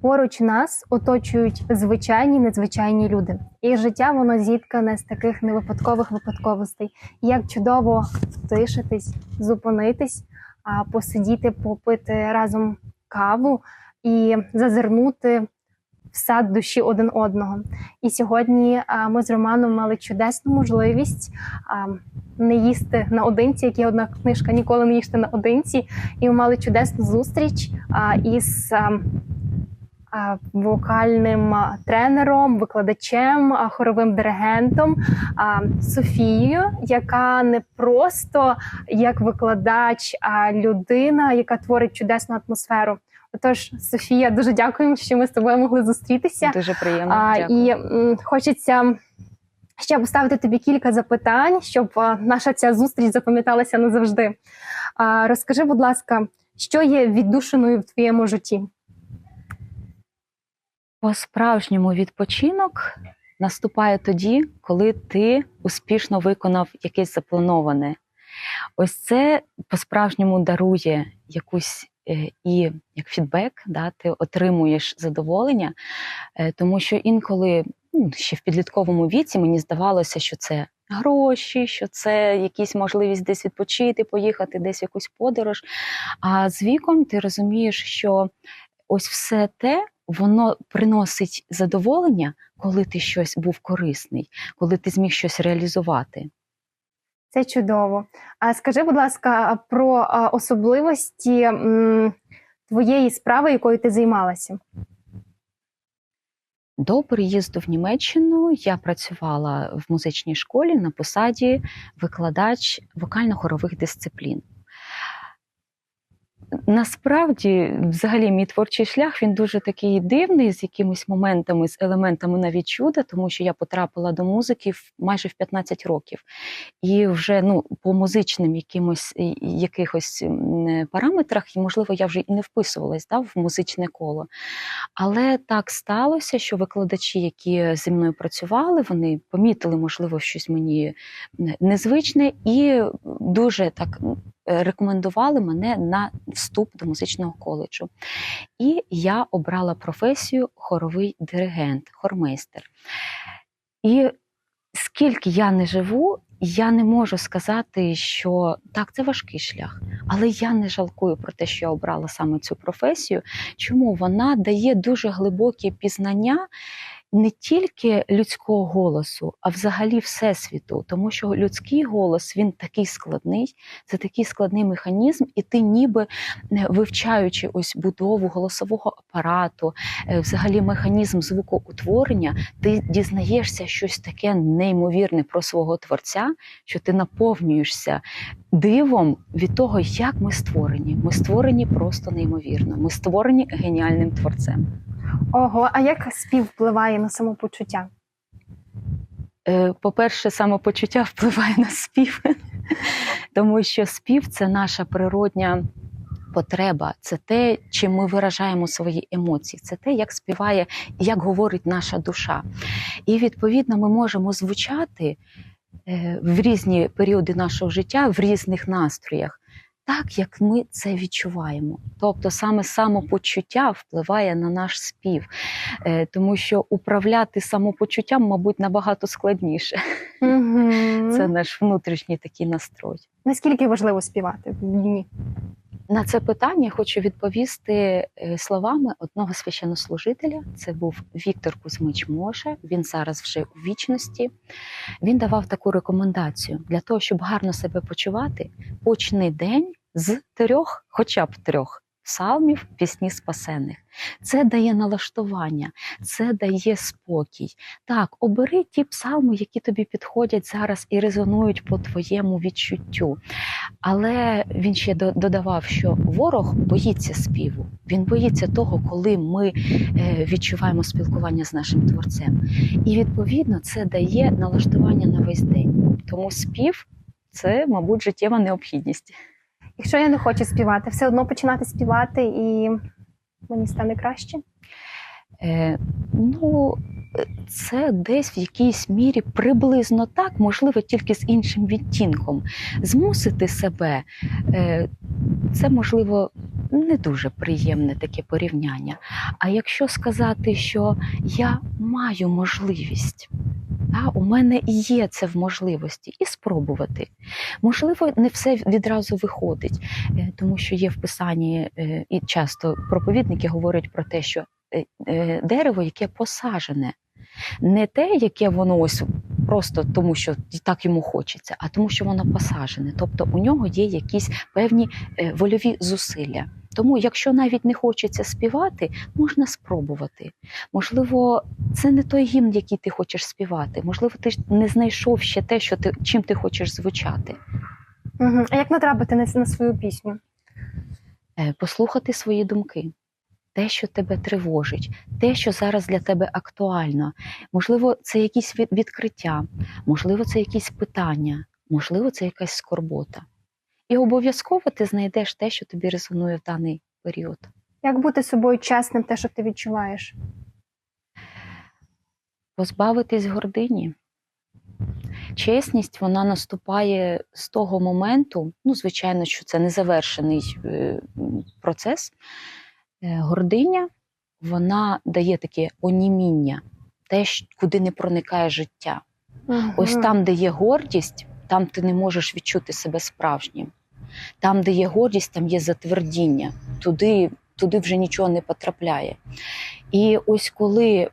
Поруч нас оточують звичайні незвичайні люди. Їх життя воно зіткане з таких невипадкових випадковостей. Як чудово втишитись, зупинитись, а посидіти, попити разом каву і зазирнути в сад душі один одного. І сьогодні ми з Романом мали чудесну можливість не їсти наодинці, як є одна книжка Ніколи не їжте наодинці. І ми мали чудесну зустріч із вокальним тренером, викладачем, хоровим диригентом Софією, яка не просто як викладач, а людина, яка творить чудесну атмосферу. Отож, Софія, дуже дякуємо, що ми з тобою могли зустрітися. Дуже приємно. А, дякую. і м, хочеться ще поставити тобі кілька запитань, щоб наша ця зустріч запам'яталася назавжди. Розкажи, будь ласка, що є віддушиною в твоєму житті? По-справжньому відпочинок наступає тоді, коли ти успішно виконав якесь заплановане. Ось це по-справжньому дарує якусь е, і як фідбек, да, ти отримуєш задоволення, е, тому що інколи ну, ще в підлітковому віці мені здавалося, що це гроші, що це якісь можливість десь відпочити, поїхати десь в якусь подорож. А з віком ти розумієш, що ось все те. Воно приносить задоволення, коли ти щось був корисний, коли ти зміг щось реалізувати. Це чудово. А скажи, будь ласка, про особливості м, твоєї справи, якою ти займалася? До приїзду в Німеччину я працювала в музичній школі на посаді викладач вокально-хорових дисциплін. Насправді, взагалі, мій творчий шлях він дуже такий дивний, з якимись моментами, з елементами навіть чуда, тому що я потрапила до музики в- майже в 15 років. І вже ну, по музичним якимось якихось параметрах, можливо, я вже і не вписувалась да, в музичне коло. Але так сталося, що викладачі, які зі мною працювали, вони помітили, можливо, щось мені незвичне, і дуже так рекомендували мене на вступ до музичного коледжу. І я обрала професію хоровий диригент, хормейстер. І скільки я не живу, я не можу сказати, що так, це важкий шлях, але я не жалкую про те, що я обрала саме цю професію. Чому вона дає дуже глибокі пізнання не тільки людського голосу, а взагалі всесвіту, тому що людський голос він такий складний, це такий складний механізм, і ти, ніби е, вивчаючи ось будову голосового апарату, е, взагалі механізм звукоутворення, ти дізнаєшся щось таке неймовірне про свого творця, що ти наповнюєшся дивом від того, як ми створені. Ми створені просто неймовірно. Ми створені геніальним творцем. Ого, а як спів впливає на самопочуття? Е, По-перше, самопочуття впливає на спів, тому що спів це наша природня потреба, це те, чим ми виражаємо свої емоції, це те, як співає і як говорить наша душа. І відповідно ми можемо звучати е, в різні періоди нашого життя, в різних настроях. Так, як ми це відчуваємо. Тобто саме самопочуття впливає на наш спів, Е, тому що управляти самопочуттям, мабуть, набагато складніше. Угу. Це наш внутрішній такий настрой. Наскільки важливо співати в дні? На це питання хочу відповісти е, словами одного священнослужителя. Це був Віктор Кузьмич Моша. Він зараз вже у вічності. Він давав таку рекомендацію для того, щоб гарно себе почувати. Почни день з трьох, хоча б трьох. Псалмів, пісні спасених. Це дає налаштування, це дає спокій. Так, обери ті псалми, які тобі підходять зараз і резонують по твоєму відчуттю. Але він ще додавав, що ворог боїться співу. Він боїться того, коли ми е, відчуваємо спілкування з нашим творцем. І відповідно це дає налаштування на весь день. Тому спів це, мабуть, життєва необхідність. Якщо я не хочу співати, все одно починати співати і мені стане краще. Е, ну, це десь в якійсь мірі приблизно так, можливо, тільки з іншим відтінком. Змусити себе, е, це можливо не дуже приємне таке порівняння. А якщо сказати, що я маю можливість, та, у мене є це в можливості, і спробувати. Можливо, не все відразу виходить, е, тому що є в писанні, е, і часто проповідники говорять про те, що е, дерево, яке посажене, не те, яке воно ось просто тому, що так йому хочеться, а тому, що воно посажене. Тобто у нього є якісь певні е, вольові зусилля. Тому, якщо навіть не хочеться співати, можна спробувати. Можливо, це не той гімн, який ти хочеш співати. Можливо, ти не знайшов ще те, що ти чим ти хочеш звучати. Угу. А як натрапити на, на свою пісню? Е, Послухати свої думки, те, що тебе тривожить, те, що зараз для тебе актуально. Можливо, це якісь відкриття, можливо, це якісь питання, можливо, це якась скорбота. І обов'язково ти знайдеш те, що тобі резонує в даний період. Як бути собою чесним, те, що ти відчуваєш? позбавитись гордині. Чесність вона наступає з того моменту, ну, звичайно, що це незавершений е, процес. Е, Гординя вона дає таке оніміння, те, куди не проникає життя. Ось там, де є гордість, там ти не можеш відчути себе справжнім. Там, де є гордість, там є затвердіння. Туди, туди вже нічого не потрапляє. І ось коли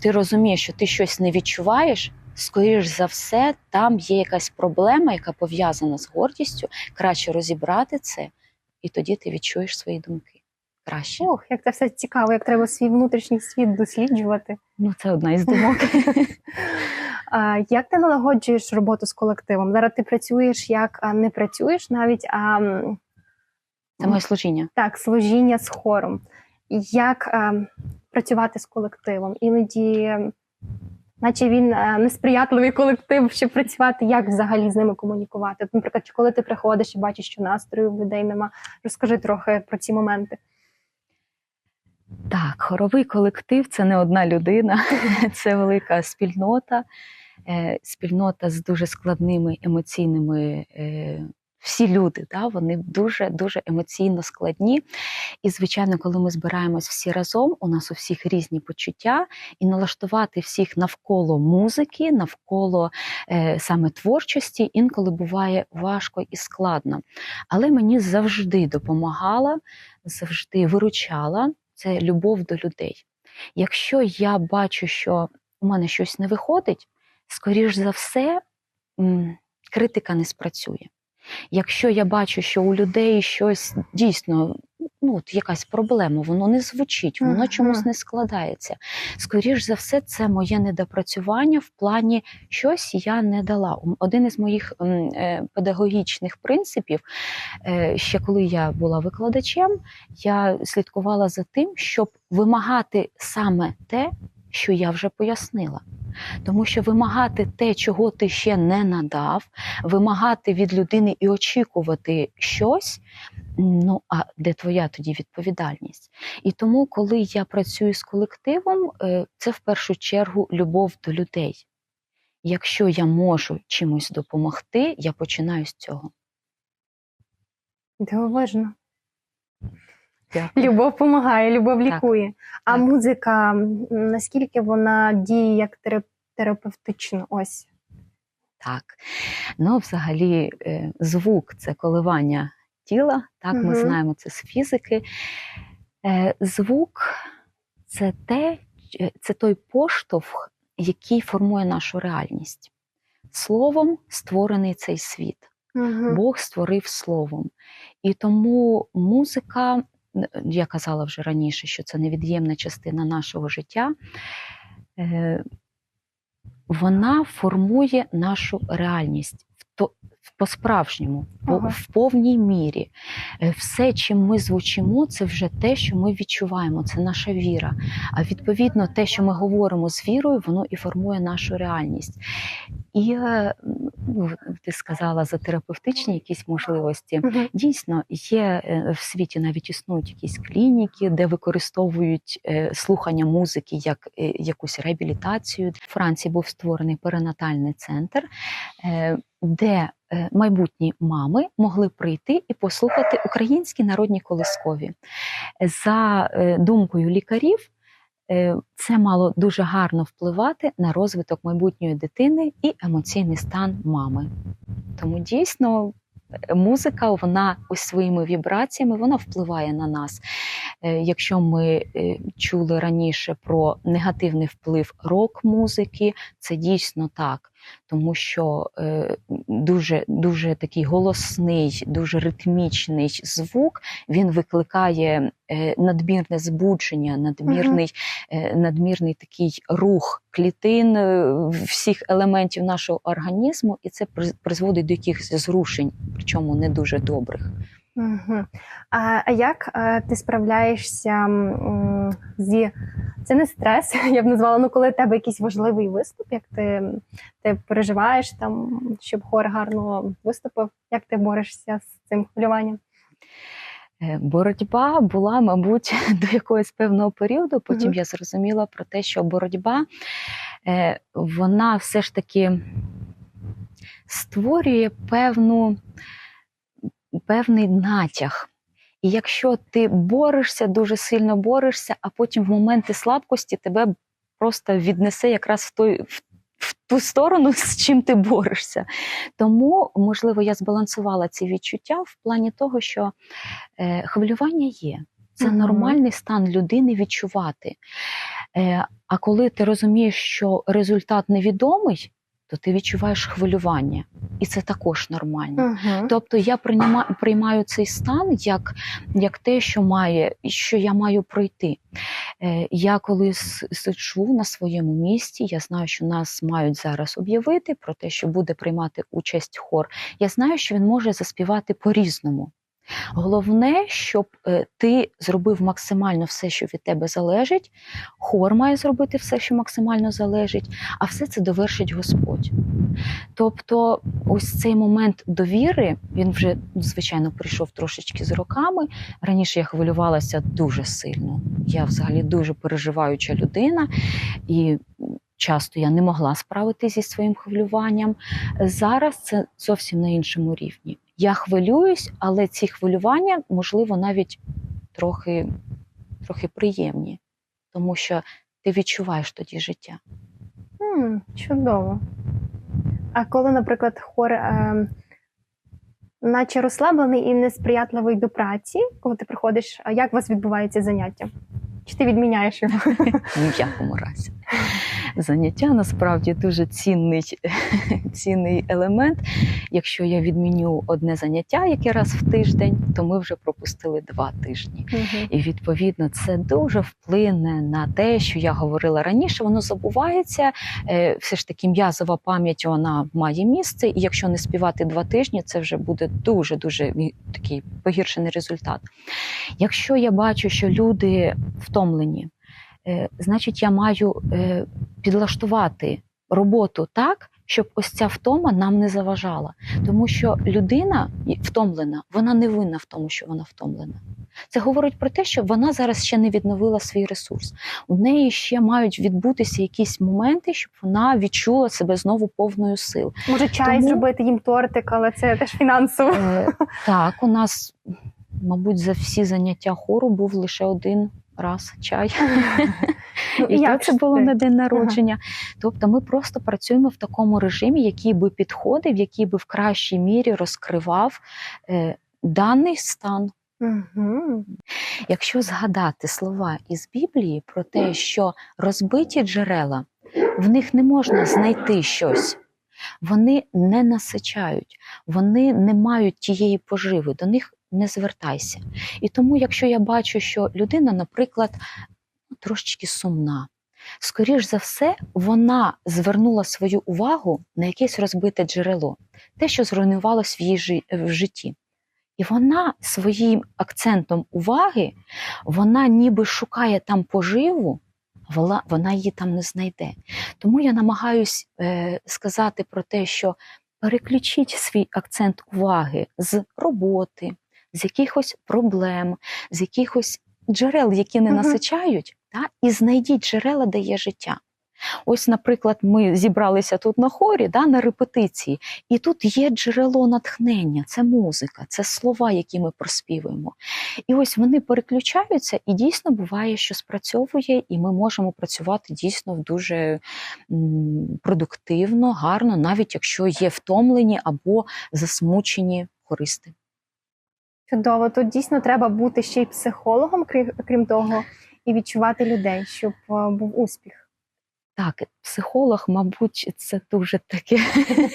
ти розумієш, що ти щось не відчуваєш, скоріш за все, там є якась проблема, яка пов'язана з гордістю. Краще розібрати це, і тоді ти відчуєш свої думки. Краще. Ох, як це все цікаво, як треба свій внутрішній світ досліджувати. Ну, це одна із думок. А, як ти налагоджуєш роботу з колективом? Зараз ти працюєш як а, не працюєш навіть, а Це моє служіння. так, служіння з хором. Як а, працювати з колективом? Іноді, наче він а, несприятливий колектив, щоб працювати, як взагалі з ними комунікувати? Наприклад, коли ти приходиш і бачиш, що настрою в людей нема, розкажи трохи про ці моменти. Так, хоровий колектив це не одна людина, це велика спільнота, е, спільнота з дуже складними емоційними. е, Всі люди, да, вони дуже дуже емоційно складні. І, звичайно, коли ми збираємось всі разом, у нас у всіх різні почуття, і налаштувати всіх навколо музики, навколо е, саме творчості, інколи буває важко і складно. Але мені завжди допомагала, завжди виручала це любов до людей. Якщо я бачу, що у мене щось не виходить, скоріш за все, критика не спрацює. Якщо я бачу, що у людей щось дійсно, ну, от якась проблема, воно не звучить, воно Мгм. чомусь не складається. Скоріш за все, це моє недопрацювання в плані щось я не дала. Один із моїх е, педагогічних принципів, е, ще коли я була викладачем, я слідкувала за тим, щоб вимагати саме те, що я вже пояснила. Тому що вимагати те, чого ти ще не надав, вимагати від людини і очікувати щось. Ну, а де твоя тоді відповідальність? І тому, коли я працюю з колективом, е, це в першу чергу любов до людей. Якщо я можу чимось допомогти, я починаю з цього. Дивовижно. Дякую. Любов допомагає, любов Так. лікує. А Так. музика, наскільки вона діє як терапевтично? Ось. Так. Ну, взагалі, е, звук це коливання тіла. Так, ми знаємо це з фізики. Е, Звук це те, це той поштовх, який формує нашу реальність. Словом створений цей світ. Угу. Бог створив словом. І тому музика, я казала вже раніше, що це невід'ємна частина нашого життя. е, Вона формує нашу реальність по-справжньому, по- Ага. в повній мірі. Е, Все, чим ми звучимо, це вже те, що ми відчуваємо, це наша віра. А відповідно, те, що ми говоримо з вірою, воно і формує нашу реальність. І е, ну, ти сказала за терапевтичні якісь можливості. Угу. Дійсно, є е, в світі навіть існують якісь клініки, де використовують слухання музики як якусь реабілітацію. В Франції був створений перинатальний центр. Де е, майбутні мами могли прийти і послухати українські народні колискові. За е, думкою лікарів, е, це мало дуже гарно впливати на розвиток майбутньої дитини і емоційний стан мами. Тому дійсно музика, вона ось своїми вібраціями вона впливає на нас. Якщо ми чули раніше про негативний вплив рок-музики, це дійсно так, тому що е, дуже, дуже такий голосний, дуже ритмічний звук він викликає е, надмірне збудження, надмірний, е, надмірний такий рух клітин е, всіх елементів нашого організму, і це приз- призводить до якихось зрушень, причому не дуже добрих. Угу. А, як е, ти справляєшся зі це не стрес, я б назвала, ну коли в тебе якийсь важливий виступ, як ти, ти переживаєш там, щоб хор гарно виступив, як ти борешся з цим хвилюванням? Е, Боротьба була, мабуть, до якогось певного періоду. Потім Мгм. я зрозуміла про те, що боротьба е, вона все ж таки створює певну, певний натяг. І якщо ти борешся, дуже сильно борешся, а потім в моменти слабкості тебе просто віднесе якраз в той. в ту сторону, з чим ти борешся. Тому, можливо, я збалансувала ці відчуття в плані того, що е, хвилювання є. Це Мгм. нормальний стан людини відчувати. Е, а коли ти розумієш, що результат невідомий, то ти відчуваєш хвилювання. І це також нормально. Угу. Тобто я приймаю, приймаю цей стан як, як те, що має, що я маю пройти. Е, я коли сиджу на своєму місці, я знаю, що нас мають зараз об'явити про те, що буде приймати участь хор. Я знаю, що він може заспівати по-різному. Головне, щоб е, ти зробив максимально все, що від тебе залежить. Хор має зробити все, що максимально залежить, а все це довершить Господь. Тобто, ось цей момент довіри, він вже, звичайно, прийшов трошечки з роками. Раніше я хвилювалася дуже сильно. Я взагалі дуже переживаюча людина, і часто я не могла справитися зі своїм хвилюванням. Зараз це зовсім на іншому рівні. Я хвилююсь, але ці хвилювання, можливо, навіть трохи, трохи приємні, тому що ти відчуваєш тоді життя. М, чудово. А коли, наприклад, хор е, наче розслаблений і несприятливий до праці, коли ти приходиш, а як у вас відбувається заняття? Чи ти відміняєш його? Ні в якому разі. Заняття насправді дуже цінний, цінний елемент. Якщо я відміню одне заняття, яке раз в тиждень, то ми вже пропустили два тижні. Мгм. І відповідно це дуже вплине на те, що я говорила раніше. Воно забувається. Е, Все ж таки, м'язова пам'ять вона має місце, і якщо не співати два тижні, це вже буде дуже дуже такий погіршений результат. Якщо я бачу, що люди втомлені, значить я маю е, підлаштувати роботу так. Щоб ось ця втома нам не заважала, тому що людина втомлена, вона не винна в тому, що вона втомлена. Це говорить про те, що вона зараз ще не відновила свій ресурс. У неї ще мають відбутися якісь моменти, щоб вона відчула себе знову повною сил. Може, чай Тому- зробити їм тортик, але це теж фінансово. Е, так, у нас, мабуть, за всі заняття хору був лише один раз чай. Ну, І як це було ти? на день народження. Тобто ми просто працюємо в такому режимі, який би підходив, який би в кращій мірі розкривав е, даний стан. Якщо згадати слова із Біблії про те, що розбиті джерела, в них не можна знайти щось. Вони не насичають, вони не мають тієї поживи, до них не звертайся. І тому, якщо я бачу, що людина, наприклад, трошечки сумна, скоріш за все, вона звернула свою увагу на якесь розбите джерело, те, що зруйнувалось в її в житті. І вона своїм акцентом уваги, вона ніби шукає там поживу, вона її там не знайде. Тому я намагаюсь е, сказати про те, що переключіть свій акцент уваги з роботи, з якихось проблем, з якихось джерел, які не насичають, та, і знайдіть джерела, де є життя. Ось, наприклад, ми зібралися тут на хорі, да, на репетиції, і тут є джерело натхнення, це музика, це слова, які ми проспівуємо. І ось вони переключаються, і дійсно буває, що спрацьовує, і ми можемо працювати дійсно дуже продуктивно, гарно, навіть якщо є втомлені або засмучені хористи. Чудово. Тут дійсно треба бути ще й психологом, крім, того, і відчувати людей, щоб е, був успіх. Так, психолог, мабуть, це дуже таке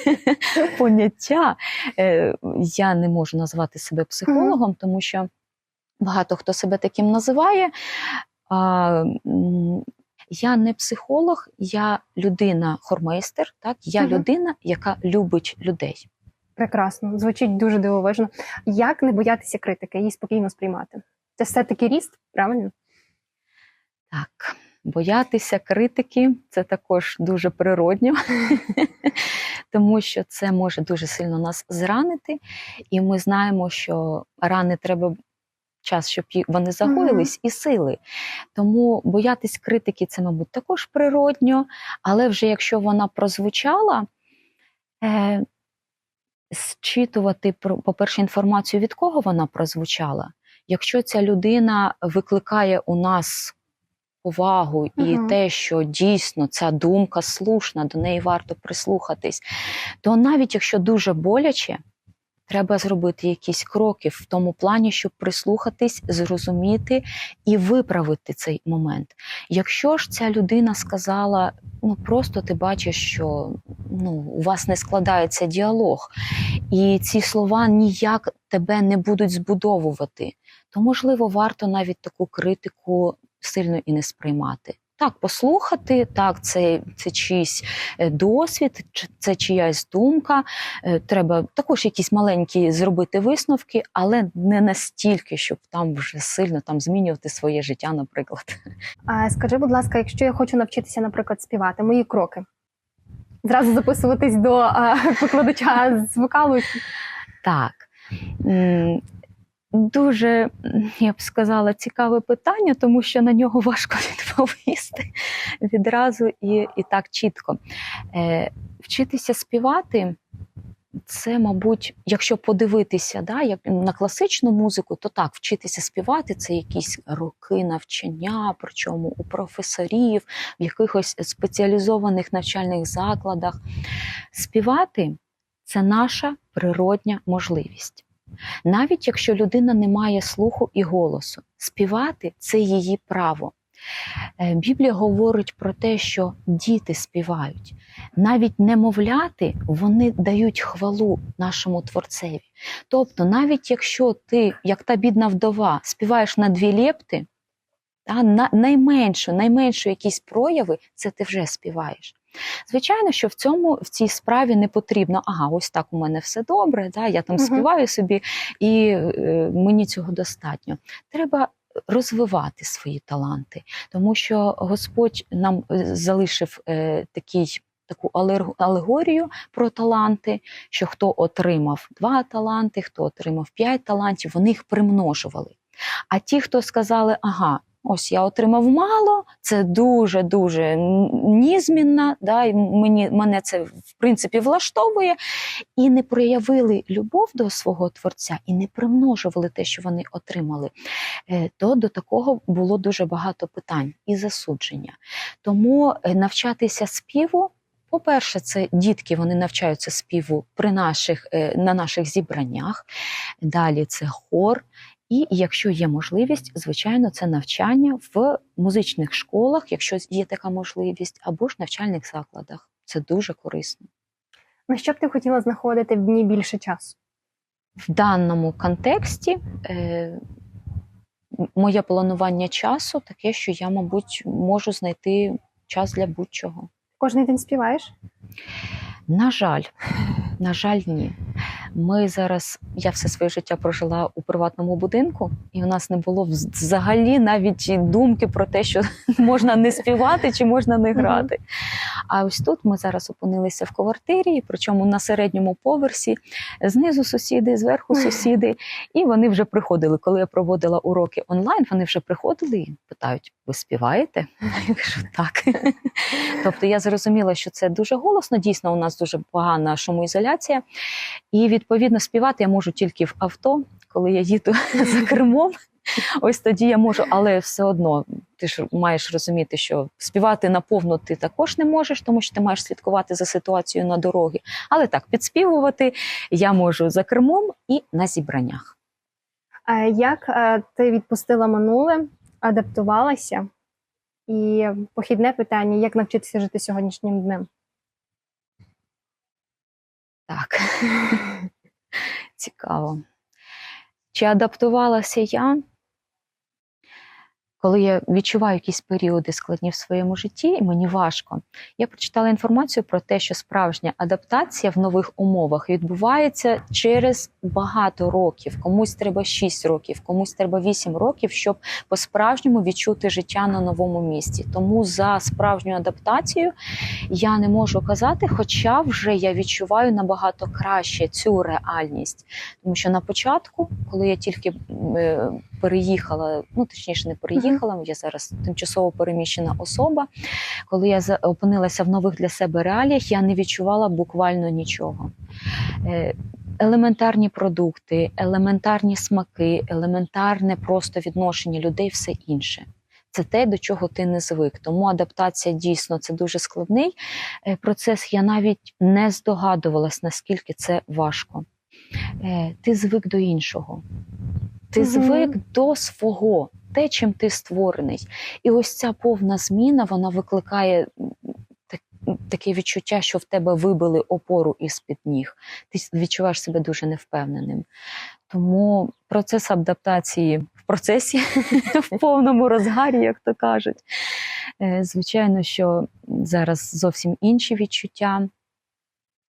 поняття. Е, Я не можу назвати себе психологом, тому що багато хто себе таким називає. Я не психолог, я людина-хормейстер, так? я людина, яка любить людей. Прекрасно, звучить дуже дивовижно. Як не боятися критики, її спокійно сприймати? Це все-таки ріст, правильно? Так, боятися критики це також дуже природньо, тому що це може дуже сильно нас зранити, і ми знаємо, що рани треба час, щоб вони загоїлись, і сили. Тому боятись критики це, мабуть, також природньо, але вже якщо вона прозвучала. Е- Зчитувати, про- по-перше, інформацію, від кого вона прозвучала. Якщо ця людина викликає у нас повагу і угу. те, що дійсно ця думка слушна, до неї варто прислухатись, то навіть якщо дуже боляче, треба зробити якісь кроки в тому плані, щоб прислухатись, зрозуміти і виправити цей момент. Якщо ж ця людина сказала, ну просто ти бачиш, що ну, у вас не складається діалог, і ці слова ніяк тебе не будуть збудовувати, то можливо варто навіть таку критику сильно і не сприймати. Так, послухати, так, це, це чийсь е, досвід, це чиясь думка. Е, Треба також якісь маленькі зробити висновки, але не настільки, щоб там вже сильно там змінювати своє життя, наприклад. А скажи, будь ласка, якщо я хочу навчитися, наприклад, співати, мої кроки. Зразу записуватись до а, викладача з вокалу. Так. Дуже, я б сказала, цікаве питання, тому що на нього важко відповісти відразу і, і так чітко. Е, вчитися співати це, мабуть, якщо подивитися да, як на класичну музику, то так, вчитися співати це якісь роки навчання, причому у професорів, в якихось спеціалізованих навчальних закладах. Співати це наша природня можливість. Навіть якщо людина не має слуху і голосу, співати це її право. Е, Біблія говорить про те, що діти співають. Навіть немовляти вони дають хвалу нашому творцеві. Тобто, навіть якщо ти, як та бідна вдова, співаєш на дві лепти, та, на, найменшу, найменшу якісь прояви, це ти вже співаєш. Звичайно, що в цьому в цій справі не потрібно, ага, ось так у мене все добре, да, я там Мгм. співаю собі, і е, мені цього достатньо. Треба розвивати свої таланти, тому що Господь нам е, залишив е, такий. Таку алегорію про таланти, що хто отримав два таланти, хто отримав п'ять талантів, вони їх примножували. А ті, хто сказали, ага, ось я отримав мало, це дуже дуже нізмінна, да, і мені мене це в принципі влаштовує, і не проявили любов до свого творця і не примножували те, що вони отримали, е, то до такого було дуже багато питань і засудження. Тому е, навчатися співу. По-перше, це дітки вони навчаються співу при наших, е, на наших зібраннях. Далі це хор. І якщо є можливість, звичайно, це навчання в музичних школах, якщо є така можливість, або ж навчальних закладах. Це дуже корисно. На що б ти хотіла знаходити в дні більше часу? В даному контексті е, моє планування часу таке, що я, мабуть, можу знайти час для будь-чого. Кожний день співаєш? На жаль, на жаль, ні. Ми зараз, я все своє життя прожила у приватному будинку, і у нас не було взагалі навіть думки про те, що можна не співати чи можна не грати. А ось тут ми зараз опинилися в квартирі, причому на середньому поверсі, знизу сусіди, зверху сусіди. І вони вже приходили. Коли я проводила уроки онлайн, вони вже приходили і питають: ви співаєте? Я кажу, так. Тобто я зрозуміла, що це дуже голосно. Дійсно, у нас дуже погана шумоізоляція. І відповідно співати я можу тільки в авто, коли я їду за кермом. Ось тоді я можу, але все одно ти ж маєш розуміти, що співати наповну ти також не можеш, тому що ти маєш слідкувати за ситуацією на дорогі. Але так, підспівувати я можу за кермом і на зібраннях. А як е, ти відпустила минуле, адаптувалася? І похідне питання: як навчитися жити сьогоднішнім днем? Так, цікаво. Чи адаптувалася я? Коли я відчуваю якісь періоди складні в своєму житті, і мені важко, я прочитала інформацію про те, що справжня адаптація в нових умовах відбувається через багато років. Комусь треба 6 років, комусь треба 8 років, щоб по-справжньому відчути життя на новому місці. Тому за справжню адаптацію я не можу казати, хоча вже я відчуваю набагато краще цю реальність. Тому що на початку, коли я тільки е, переїхала, ну точніше, не переїхала, я зараз тимчасово переміщена особа. Коли я опинилася в нових для себе реаліях, я не відчувала буквально нічого. Е, Елементарні продукти, елементарні смаки, елементарне просто відношення людей, все інше. Це те, до чого ти не звик. Тому адаптація дійсно це дуже складний е, процес. Я навіть не здогадувалась, наскільки це важко. Е, Ти звик до іншого, ти Мгм. звик до свого, те, чим ти створений. І ось ця повна зміна вона викликає таке відчуття, що в тебе вибили опору із-під ніг. Ти відчуваєш себе дуже невпевненим. Тому процес адаптації в процесі, в повному розгарі, як то кажуть. Е, Звичайно, що зараз зовсім інші відчуття.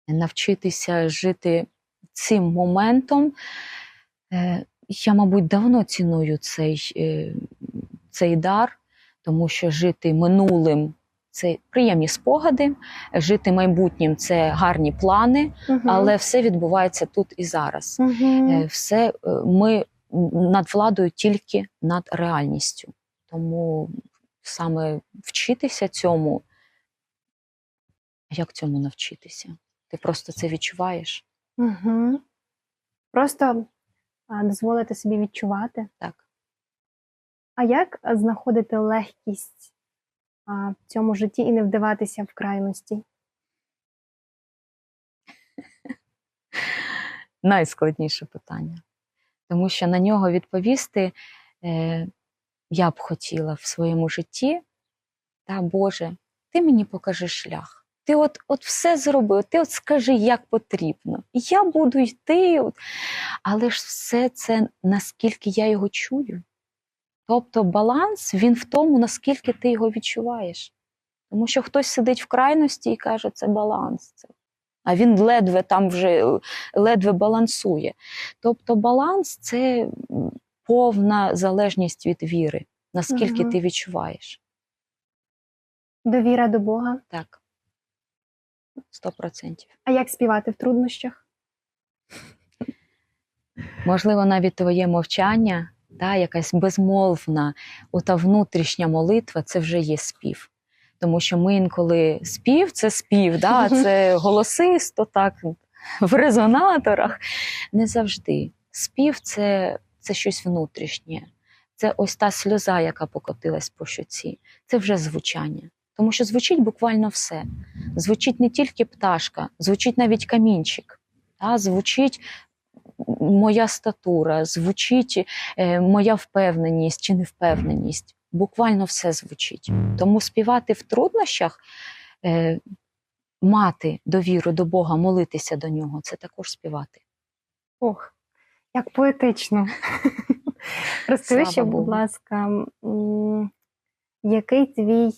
Навчитися жити цим моментом. Я, мабуть, давно ціную цей, е, цей дар, тому що жити минулим це приємні спогади, жити майбутнім це гарні плани, Мгм. але все відбувається тут і зараз. Е, Все е, ми над владою тільки над реальністю. Тому саме вчитися цьому, як цьому навчитися? Ти просто це відчуваєш? Мгм. Просто дозволити собі відчувати. Так. А як знаходити легкість а, в цьому житті і не вдаватися в крайності? Найскладніше питання. Тому що на нього відповісти е, я б хотіла в своєму житті. Та Боже, ти мені покажи шлях. Ти от, от все зробив, ти от скажи, як потрібно. Я буду йти. От. Але ж все це наскільки я його чую. Тобто баланс він в тому, наскільки ти його відчуваєш. Тому що хтось сидить в крайності і каже, це баланс. Це. А він ледве там вже ледве балансує. Тобто баланс це повна залежність від віри, наскільки Мгм. ти відчуваєш. Довіра до Бога. Так. Сто процентів. А як співати в труднощах? Можливо, навіть твоє мовчання, та, якась безмовна, ота внутрішня молитва це вже є спів. Тому що ми інколи спів це спів, да, це голосисто, так, в резонаторах. Не завжди. Спів це, це щось внутрішнє. Це ось та сльоза, яка покотилась по щоці. Це вже звучання. Тому що звучить буквально все. Звучить не тільки пташка, звучить навіть камінчик. Та, звучить моя статура, звучить е, моя впевненість чи невпевненість. Буквально все звучить. Тому співати в труднощах, е, мати довіру до Бога, молитися до нього це також співати. Ох, як поетично. Розкажи ще, будь ласка, який твій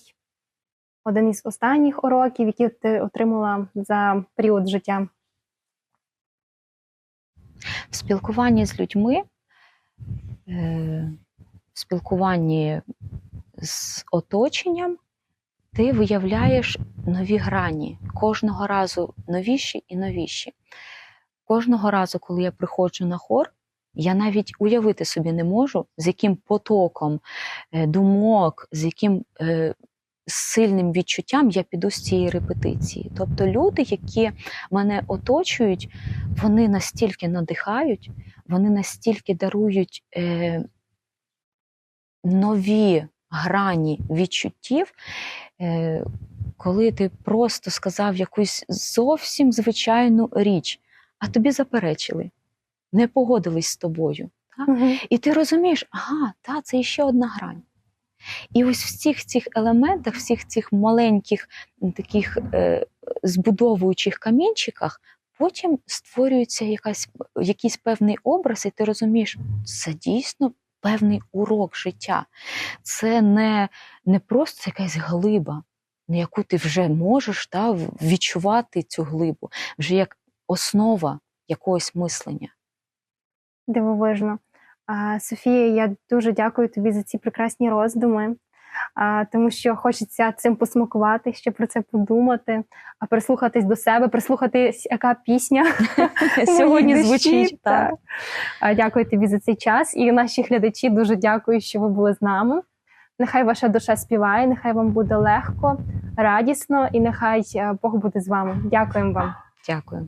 один із останніх уроків, які ти отримала за період життя? В спілкуванні з людьми, е, в спілкуванні з оточенням ти виявляєш нові грані. Кожного разу новіші і новіші. Кожного разу, коли я приходжу на хор, я навіть уявити собі не можу, з яким потоком е, думок, з яким е, сильним відчуттям я піду з цієї репетиції. Тобто люди, які мене оточують, вони настільки надихають, вони настільки дарують е, нові грані відчуттів, е, коли ти просто сказав якусь зовсім звичайну річ, а тобі заперечили, не погодились з тобою. Мгм. І ти розумієш, ага, та, це ще одна грань. І ось в всіх цих елементах, всіх цих маленьких таких е, збудовуючих камінчиках, потім створюється якась, якийсь певний образ, і ти розумієш, це дійсно певний урок життя. Це не, не просто якась глиба, на яку ти вже можеш та, відчувати цю глибу, вже як основа якогось мислення. Дивовижно. Софія, я дуже дякую тобі за ці прекрасні роздуми, тому що хочеться цим посмакувати, ще про це подумати, а прислухатись до себе, прислухатись, яка пісня Сьогодні звучить так. Дякую тобі за цей час. І наші глядачі дуже дякую, що ви були з нами. Нехай ваша душа співає, нехай вам буде легко, радісно, і нехай е, Бог буде з вами. Дякуємо вам. Дякую.